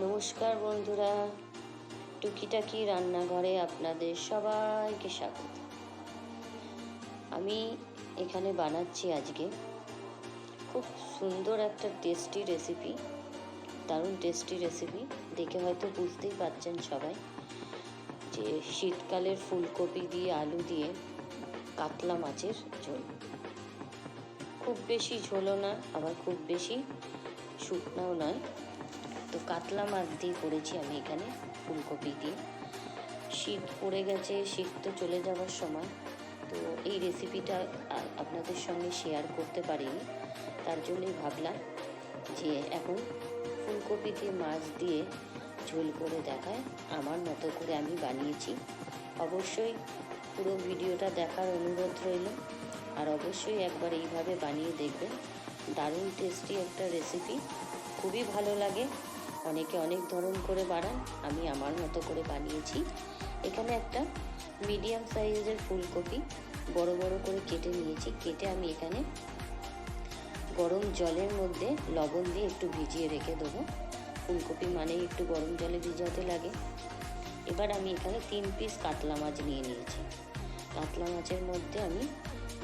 নমস্কার বন্ধুরা, টুকিটাকি রান্নাঘরে আপনাদের সবাইকে স্বাগত। আমি এখানে বানাচ্ছি আজকে খুব সুন্দর একটা টেস্টি রেসিপি, দারুণ টেস্টি রেসিপি। দেখে হয়তো বুঝতেই পারছেন সবাই যে শীতকালের ফুলকপি দিয়ে আলু দিয়ে কাতলা মাছের ঝোল। খুব বেশি ঝোলও না, আবার খুব বেশি শুকনাও নয়। তো কাতলা মাছ দিয়ে করেছি আমি এখানে, ফুলকপি দিয়ে। শীত পড়ে গেছে, শীত তো চলে যাওয়ার সময়। তো এই রেসিপিটা আপনাদের সঙ্গে শেয়ার করতে পারিনি। তার জন্যই ভাবলাম যে এখন ফুলকপি দিয়ে মাছ দিয়ে ঝোল করে দেখায়। আমার মতো করে আমি বানিয়েছি। অবশ্যই পুরো ভিডিওটা দেখার অনুরোধ রইল। আর অবশ্যই একবার এইভাবে বানিয়ে দেখবেন। দারুণ টেস্টি একটা রেসিপি খুবই ভালো লাগে। অনেকে অনেক ধরন করে বানান, আমি আমার মতো করে বানিয়েছি। এখানে একটা মিডিয়াম সাইজের ফুলকপি বড় বড় করে কেটে নিয়েছি। কেটে আমি এখানে গরম জলের মধ্যে লবণ দিয়ে একটু ভিজিয়ে রেখে দেবো। ফুলকপি মানেই একটু গরম জলে ভিজাতে লাগে। এবার আমি এখানে তিন পিস কাতলা মাছ নিয়ে নিয়েছি। কাতলা মাছের মধ্যে আমি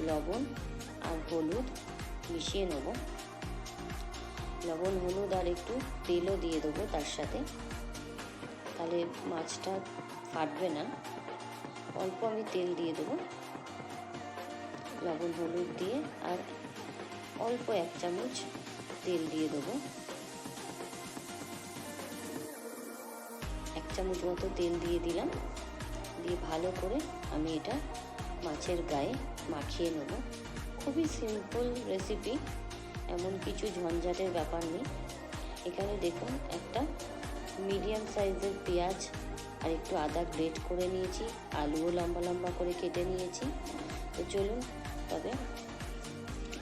লবণ আর হলুদ মিশিয়ে নেব। লবণ, হলুদ আর একটু তেলও দিয়ে দেবো তার সাথে। তাহলে মাছটা ফাটবে না। অল্প আমি তেল দিয়ে দেবো। লবণ, হলুদ দিয়ে আর অল্প এক চামচ তেল দিয়ে দেবো। এক চামচ মতো তেল দিয়ে দিলাম। দিয়ে ভালো করে আমি এটা মাছের গায়ে মাখিয়ে নেব। খুবই সিম্পল রেসিপি এমন কিছু ঝঞ্ঝাটের ব্যাপার নেই। এখানে দেখুন, একটা মিডিয়াম সাইজের পেঁয়াজ আর একটু আদা গ্রেট করে নিয়েছি, আলুও লম্বা লম্বা করে কেটে নিয়েছি। তো চলুন তবে,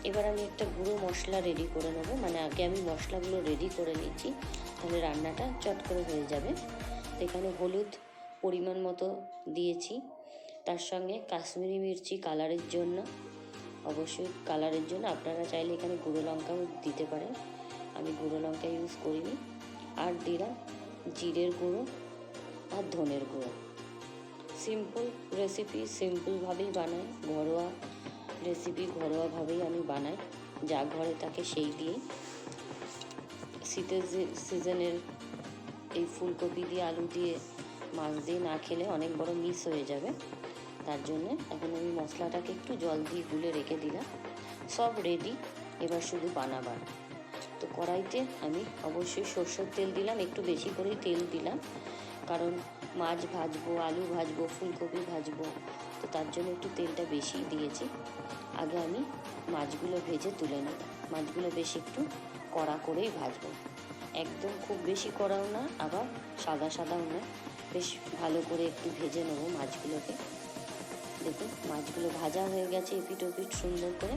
এবার আমি একটা গুঁড়ো মশলা রেডি করে নেব। মানে আগে আমি মশলাগুলো রেডি করে নিচ্ছি তাহলে রান্নাটা চট করে হয়ে যাবে। তো এখানে হলুদ পরিমাণ মতো দিয়েছি। তার সঙ্গে কাশ্মীরি মির্চি কালারের জন্য অবশ্যই কালারের জন্য। আপনারা চাইলে এখানে গুঁড়ো লঙ্কাও দিতে পারেন। আমি গুঁড়ো লঙ্কা ইউজ করিনি। আর দিলাম জিরের গুঁড়ো আর ধনের গুঁড়ো। সিম্পল রেসিপি সিম্পলভাবেই বানাই। ঘরোয়া রেসিপি ঘরোয়াভাবেই আমি বানাই। যা ঘরে থাকে সেই দিয়েই। শীতের সিজনের এই ফুলকপি দিয়ে, আলু দিয়ে, মাছ দিয়ে না খেলে অনেক বড় মিস হয়ে যাবে। তার জন্য এখন আমি মশলাটাকে একটু জল দিয়ে গুলে রেখে দিলাম। সব রেডি এবার শুধু বানাবার। তো কড়াইতে আমি অবশ্যই সর্ষের তেল দিলাম, একটু বেশি করেই তেল দিলাম। কারণ মাছ ভাজবো, আলু ভাজবো, ফুলকপি ভাজবো, তো তার জন্য একটু তেলটা বেশি দিয়েছি। আগে আমি মাছগুলো ভেজে তুলে নেব। মাছগুলো বেশ একটু কড়া করেই ভাজবো। একদম খুব বেশি কড়াও না, আবার সাদা সাদাও না। বেশ ভালো করে একটু ভেজে নেব মাছগুলোকে। দেখুন মাছগুলো ভাজা হয়ে গেছে এপিট ওপিট সুন্দর করে।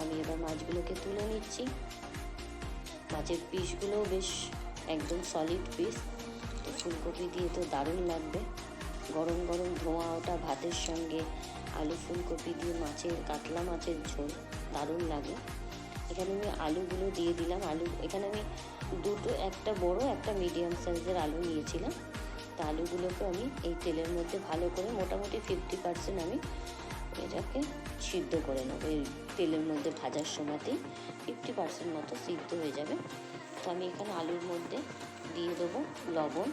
আমি এবার মাছগুলোকে তুলে নিচ্ছি। মাছের পিসগুলোও বেশ একদম সলিড পিস তো ফুলকপি দিয়ে তো দারুণ লাগবে। গরম গরম ধোঁয়া ওটা ভাতের সঙ্গে, আলু ফুলকপি দিয়ে মাছের, কাতলা মাছের ঝোল, দারুণ লাগে। এখানে আমি আলুগুলো দিয়ে দিলাম। আলু, এখানে আমি দুটো, একটা বড়, একটা মিডিয়াম সাইজের আলু নিয়েছিলাম। তা আলুগুলোকে আমি এই তেলের মধ্যে ভালো করে মোটামুটি ফিফটি পার্সেন্ট আমি এটাকে সিদ্ধ করে নেব। এই তেলের মধ্যে ভাজার সময়তেই ফিফটি পার্সেন্ট মতো সিদ্ধ হয়ে যাবে। তো আমি এখানে আলুর মধ্যে দিয়ে দেবো লবণ।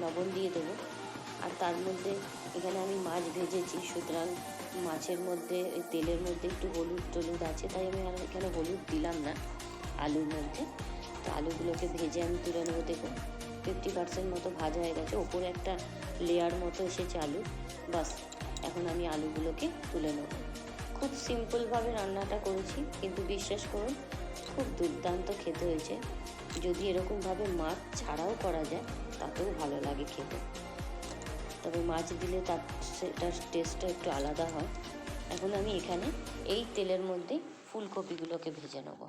লবণ দিয়ে দেবো। আর তার মধ্যে এখানে আমি মাছ ভেজেছি, সুতরাং মাছের মধ্যে তেলের মধ্যে একটু হলুদ টলুদ আছে, তাই আমি আর এখানে হলুদ দিলাম না আলুর মধ্যে। তো আলুগুলোকে ভেজে আমি তুলে নেব, দেখুন। ফিফটি পার্সেন্ট মতো ভাজা হয়ে গেছে। ওপরে একটা লেয়ার মতো এসেছে আলু। বাস, এখন আমি আলুগুলোকে তুলে নেব। খুব সিম্পলভাবে রান্নাটা করেছি, কিন্তু বিশ্বাস করুন, খুব দুর্দান্ত খেতে হয়েছে। যদি এরকমভাবে মাছ ছাড়াও করা যায়, তাতেও ভালো লাগে খেতে। তবে মাছ দিলে তার, সেটার টেস্টটা একটু আলাদা হয়। এখন আমি এখানে এই তেলের মধ্যে ফুলকপিগুলোকে ভেজে নেব।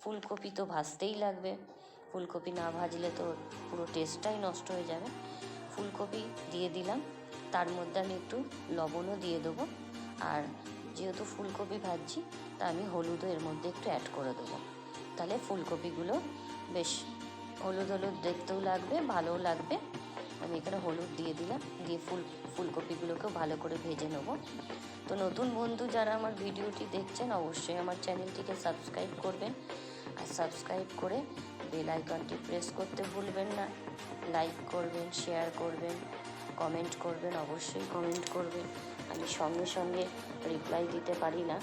ফুলকপি তো ভাজতেই লাগবে। ফুলকপি না ভাজলে তো পুরো টেস্টটাই নষ্ট হয়ে যাবে। ফুলকপি দিয়ে দিলাম, তার মধ্যে আমি একটু লবণও দিয়ে দেবো। আর যেহেতু ফুলকপি ভাজছি, তা আমি হলুদও এর মধ্যে একটু অ্যাড করে দেবো। তাহলে ফুলকপিগুলো বেশ হলুদ হলুদ দেখতেও লাগবে, ভালোও লাগবে। আমি এখানে হলুদ দিয়ে দিলাম, দিয়ে ফুল, ফুলকপিগুলোকেও ভালো করে ভেজে নেব। তো নতুন বন্ধু যারা আমার ভিডিওটি দেখছেন, অবশ্যই আমার চ্যানেলটিকে সাবস্ক্রাইব করবেন। আর সাবস্ক্রাইব করে বেল আইকনটি প্রেস করতে ভুলবেন না। লাইক করবেন, শেয়ার করবেন, কমেন্ট করবেন, অবশ্যই কমেন্ট করবেন। আমি সঙ্গে সঙ্গে রিপ্লাই দিতে পারি না।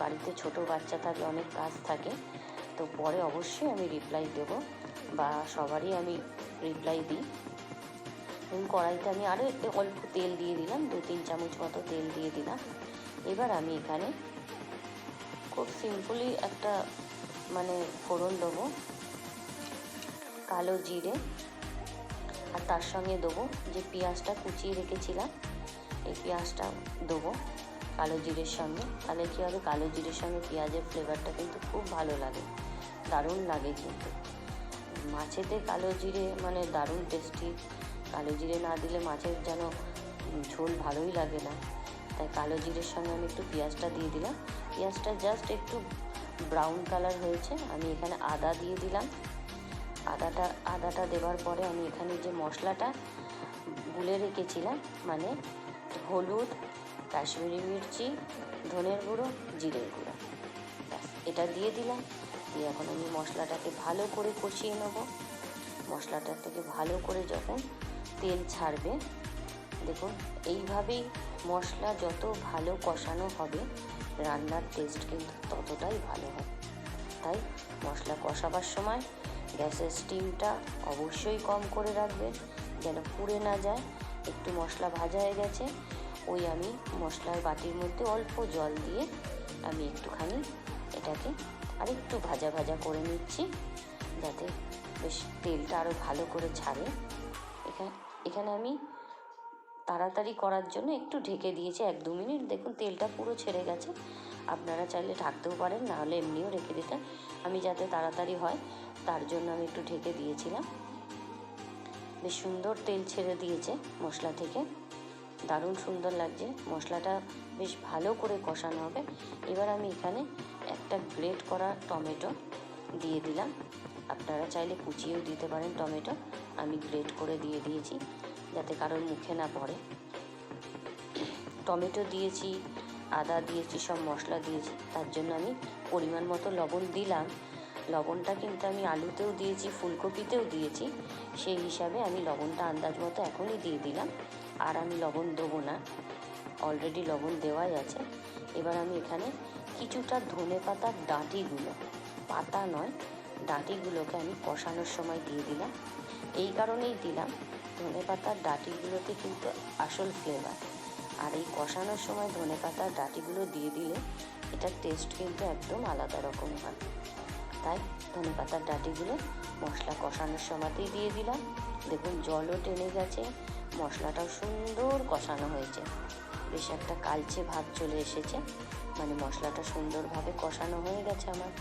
বাড়িতে ছোট বাচ্চা থাকে অনেক কাজ থাকে, তো পরে অবশ্যই আমি রিপ্লাই দেব বা সবারই আমি রিপ্লাই দিই। এবং কড়াইতে আমি আরও একটু অল্প তেল দিয়ে দিলাম, দু তিন চামচ মতো তেল দিয়ে দিলাম। এবার আমি এখানে খুব সিম্পলি একটা মানে ফোড়ন দেবো। কালো জিরে আর তার সঙ্গে দেবো যে পেঁয়াজটা কুচিয়ে রেখেছিলাম, এই পেঁয়াজটা দেবো কালো জিরের সঙ্গে। তাহলে কী হবে? কালো জিরের সঙ্গে পেঁয়াজের ফ্লেভারটা কিন্তু খুব ভালো লাগে, দারুণ লাগে কিন্তু। মাছেতে কালো জিরে মানে দারুণ টেস্টি কালো জিরে না দিলে মাছের যেন ঝোল ভালোই লাগে না। তাই কালো জিরের সঙ্গে আমি একটু পেঁয়াজটা দিয়ে দিলাম। পেঁয়াজটা জাস্ট একটু ব্রাউন কালার হয়েছে। আমি এখানে আদা দিয়ে দিলাম। আদাটা আদাটা দেওয়ার পরে আমি এখানে যে মশলাটা গুলে রেখেছিলাম মানে হলুদ, কাশ্মীরি মির্চি, ধনের গুঁড়ো, জিরের গুঁড়ো। এটা দিয়ে দিলাম। দিয়ে এখন আমি মশলাটাকে ভালো করে কষিয়ে নেব। মশলাটা থেকে ভালো করে যখন তেল ছাড়বে, দেখুন, এইভাবেই মশলা যত ভালো কষানো হবে, রান্নার টেস্ট কিন্তু ততটাই ভালো হবে। তাই মশলা কষাবার সময় গ্যাসের স্টিমটা অবশ্যই কম করে রাখবেন, যেন পুড়ে না যায়। একটু মশলা ভাজা হয়ে গেছে, ওই আমি মশলার বাটির মধ্যে অল্প জল দিয়ে আমি একটুখানি এটাকে আরেকটু ভাজা ভাজা করে নিচ্ছি, যাতে বেশ তেলটা আরও ভালো করে ছাড়ে। এখানে এখানে আমি তাড়াতাড়ি করার জন্য একটু ঢেকে দিয়েছি, এক দু মিনিট। দেখুন, তেলটা পুরো ছেড়ে গেছে। আপনারা চাইলে ঢাকতেও পারেন নাহলে এমনিও রেখে দিতেন আমি যাতে তাড়াতাড়ি হয় তার জন্য আমি একটু ঢেকে দিয়েছিলাম। বেশ সুন্দর তেল ছেড়ে দিয়েছে মশলা থেকে। দারুণ সুন্দর লাগছে। মশলাটা বেশ ভালো করে কষানো হবে। এবার আমি এখানে একটা গ্রেট করা টমেটো দিয়ে দিলাম। আপনারা চাইলে কুচিয়েও দিতে পারেন টমেটো। আমি গ্রেট করে দিয়ে দিয়েছি যাতে কারোর মুখে না পড়ে। টমেটো দিয়েছি, আদা দিয়েছি, সব মশলা দিয়েছি। তার জন্য আমি পরিমাণ মতো লবণ দিলাম। লবণটা কিন্তু আমি আলুতেও দিয়েছি, ফুলকপিতেও দিয়েছি। সেই হিসাবে আমি লবণটা আন্দাজ মতো এখনই দিয়ে দিলাম। আর আমি লবণ দেবো না। অলরেডি লবণ দেওয়াই আছে। এবার আমি এখানে কিছুটা ধনে পাতার ডাঁটিগুলো, পাতা নয়, ডাঁটিগুলোকে আমি কষানোর সময় দিয়ে দিলাম। এই কারণেই দিলাম। ধনে পাতার ডাঁটিগুলোতে কিন্তু আসল ফ্লেভার আর এই কষানোর সময় ধনে পাতার ডাঁটিগুলো দিয়ে দিলে, এটার টেস্ট কিন্তু একদম আলাদা রকম হয়। তাই ধনে পাতার ডাঁটিগুলো মশলা কষানোর সময়তেই দিয়ে দিলাম। দেখুন, জলও টেনে গেছে, মশলাটাও সুন্দর কষানো হয়েছে। বেশ একটা কালচে ভাব চলে এসেছে মানে মশলাটা সুন্দরভাবে কষানো হয়ে গেছে আমার।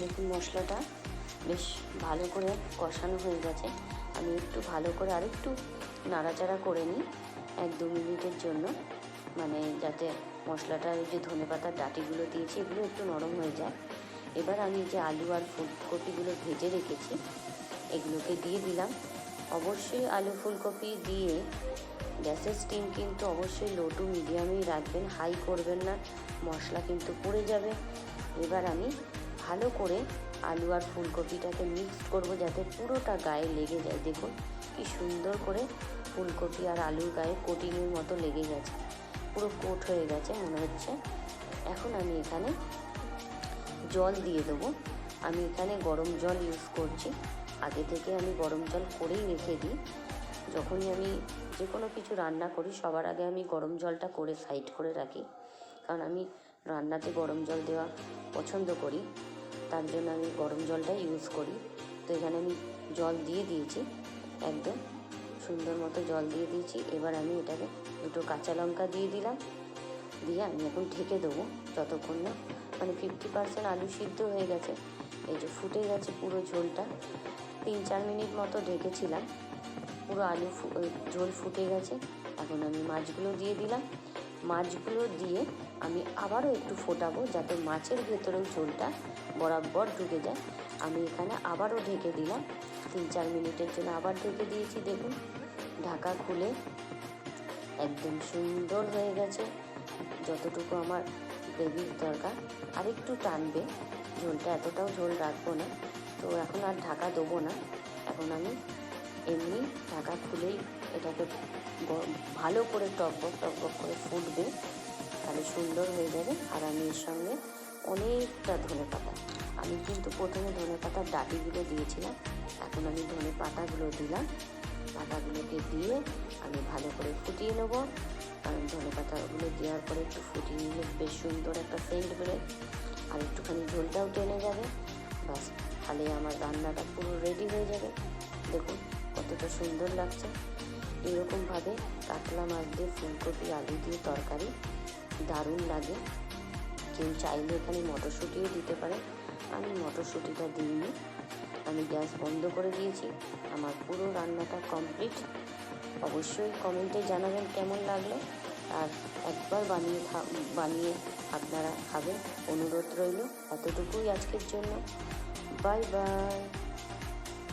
দেখুন, মশলাটা বেশ ভালো করে কষানো হয়ে গেছে। আমি একটু ভালো করে আরেকটু নাড়াচাড়া করে নিই, এক দু মিনিটের জন্য। মানে যাতে মশলাটার যে ধনে পাতার ডাঁটিগুলো দিয়েছি, এগুলো একটু নরম হয়ে যায়। এবার আমি যে আলু আর ফুলকপিগুলো ভেজে রেখেছি, এগুলোকে দিয়ে দিলাম। অবশ্যই আলু ফুলকপি দিয়ে গ্যাসের স্টিম কিন্তু অবশ্যই লো টু মিডিয়ামেই রাখবেন, হাই করবেন না, মশলা কিন্তু পুড়ে যাবে। এবার আমি ভালো করে আলু আর ফুলকপিটাকে মিক্সড করব যাতে পুরোটা গায়ে লেগে যায়। দেখুন কি সুন্দর করে ফুলকপি আর আলুর গায়ে কোটিংয়ের মতো লেগে গেছে। পুরো কোট হয়ে গেছে মনে হচ্ছে। এখন আমি এখানে জল দিয়ে দেবো। আমি এখানে গরম জল ইউজ করছি। আগে থেকে আমি গরম জল করেই রেখে দিই। যখনই আমি যে কোনো কিছু রান্না করি, সবার আগে আমি গরম জলটা করে সাইড করে রাখি। কারণ আমি রান্নাতে গরম জল দেওয়া পছন্দ করি। তার জন্য আমি গরম জলটা ইউজ করি। তো এখানে আমি জল দিয়ে দিয়েছি, একদম। সুন্দর মতো জল দিয়ে দিয়েছি। এবার আমি এটাকে দুটো কাঁচা লঙ্কা দিয়ে দিলাম। দিয়ে আমি এখন ঢেকে দেবো যতক্ষণ না মানে ফিফটি পার্সেন্ট আলু সিদ্ধ হয়ে গেছে। এই যে ফুটে গেছে পুরো ঝোলটা। তিন চার মিনিট মতো ঢেকেছিলাম। পুরো আলু ঝোল ফুটে গেছে। এখন আমি মাছগুলো দিয়ে দিলাম। মাছগুলো দিয়ে আমি আবারও একটু ফোটাবো যাতে মাছের ভেতরেও ঝোলটা বরাবর ঢুকে যায়। আমি এখানে আবারও ঢেকে দিলাম। তিন চার মিনিটের জন্য আবার ঢেকে দিয়েছি। দেখুন, ঢাকা খুলে একদম সুন্দর হয়ে গেছে। যতটুকু আমার গ্রেভির দরকার। আর একটু টানবে, ঝোলটা এতটাও ঝোল রাখব না। তো এখন আর ঢাকা দেবো না। এখন আমি এমনি ঢাকা খুলেই এটাকে ভালো করে টকবক টকবক করে ফুটবে। তাহলে সুন্দর হয়ে যাবে। আর আমি এর সঙ্গে অনেকটা ধনে পাতা আমি কিন্তু প্রথমে ধনে পাতার ডাটিগুলো দিয়েছিলাম। এখন আমি ধনে পাতাগুলো দিলাম। পাতাগুলোকে দিয়ে আমি ভালো করে ফুটিয়ে নেব। কারণ ধনে পাতাগুলো দেওয়ার পরে একটু ফুটিয়ে নিলে বেশ সুন্দর একটা সেন্ট বেরোয়। আর একটুখানি ঝোলটাও টেনে যাবে। বাস তাহলে আমার রান্নাটা পুরো রেডি হয়ে যাবে। দেখুন কতটা সুন্দর লাগছে। এরকমভাবে কাতলা মাছ দিয়ে ফুলকপি, আলু দিয়ে তরকারি দারুণ লাগে। কেউ চাইলে এখানে মটরশুঁটিও দিতে পারে। আমি মটরশুঁটিটা দিইনি। আমি গ্যাস বন্ধ করে দিয়েছি। আমার পুরো রান্নাটা কমপ্লিট অবশ্যই কমেন্টে জানাবেন কেমন লাগল। আর একবার বানিয়ে বানিয়ে আপনারা খাবেন। অনুরোধ রইল এতটুকুই আজকের জন্য। Bye bye.